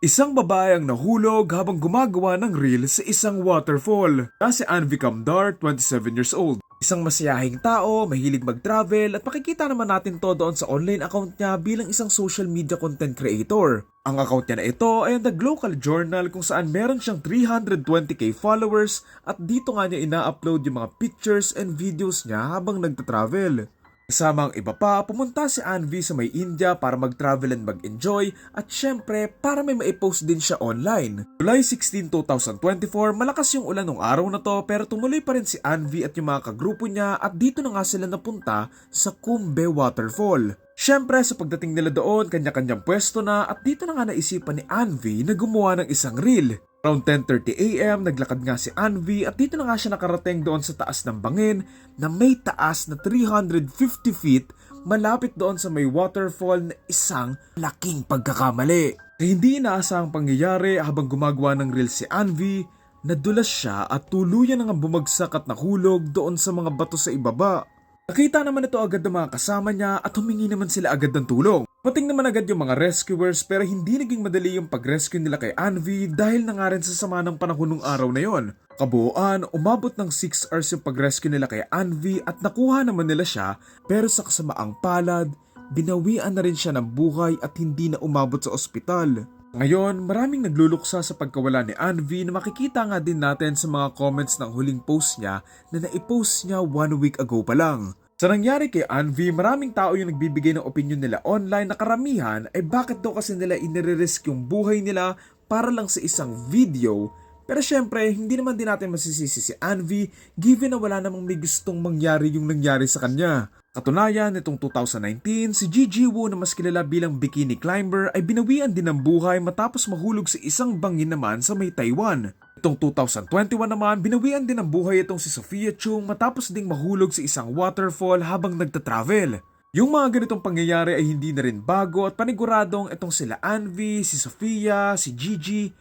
Isang babae ang nahulog habang gumagawa ng reel sa isang waterfall. Na si Anvi Kamdar, 27 years old. Isang masayahing tao, mahilig mag-travel at makikita naman natin to doon sa online account niya bilang isang social media content creator. Ang account niya na ito ay ang The Local Journal kung saan meron siyang 320k followers at dito nga niya ina-upload yung mga pictures and videos niya habang nagta-travel. Kasama ang iba pa, pumunta si Anvi sa may India para mag-travel and mag-enjoy at syempre para may maipost din siya online. July 16, 2024, malakas yung ulan ng araw na to pero tumuloy pa rin si Anvi at yung mga kagrupo niya at dito na nga sila napunta sa Kumbe Waterfall. Syempre sa pagdating nila doon, kanya-kanyang pwesto na at dito na nga naisipan ni Anvi na gumawa ng isang reel. Around 10.30am, naglakad nga si Anvi at dito na nga siya nakarating doon sa taas ng bangin na may taas na 350 feet malapit doon sa may waterfall na isang laking pagkakamali. Sa hindi inaasahang pangyayari habang gumagawa ng reel si Anvi, nadulas siya at tuluyan na bumagsak at nahulog doon sa mga bato sa ibaba. Nakita naman ito agad ng mga kasama niya at humingi naman sila agad ng tulong. Mating naman agad yung mga rescuers pero hindi naging madali yung pag-rescue nila kay Anvi dahil na nga rin sa sama ng panahon ng araw na yon. Kabuuan, umabot ng 6 hours yung pag-rescue nila kay Anvi at nakuha naman nila siya pero sa kasamaang palad, binawian na rin siya ng buhay at hindi na umabot sa ospital. Ngayon, maraming nagluluksa sa pagkawala ni Anvi na makikita nga din natin sa mga comments ng huling post niya na naipost niya one week ago pa lang. Sa nangyari kay Anvi, maraming tao yung nagbibigay ng opinion nila online na karamihan ay bakit daw kasi nila inire-risk yung buhay nila para lang sa isang video. Pero syempre, hindi naman din natin masisisi si Anvi given na wala namang may gustong mangyari yung nangyari sa kanya. Katunayan, nitong 2019, si Gigi Wu na mas kilala bilang bikini climber ay binawian din ng buhay matapos mahulog sa isang bangin naman sa may Taiwan. Itong 2021 naman, binawian din ng buhay itong si Sophia Chung matapos ding mahulog sa isang waterfall habang nagta-travel. Yung mga ganitong pangyayari ay hindi na rin bago at paniguradong itong sila Anvi, si Sophia, si Gigi,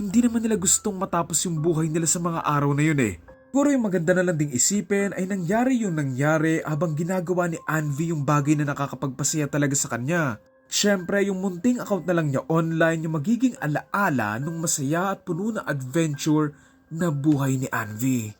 hindi naman nila gustong matapos yung buhay nila sa mga araw na yun eh. Siguro yung maganda na lang ding isipin ay nangyari yung nangyari habang ginagawa ni Anvi yung bagay na nakakapagpasaya talaga sa kanya. Siyempre, yung munting account na lang niya online yung magiging alaala nung masaya at puno na adventure na buhay ni Anvi.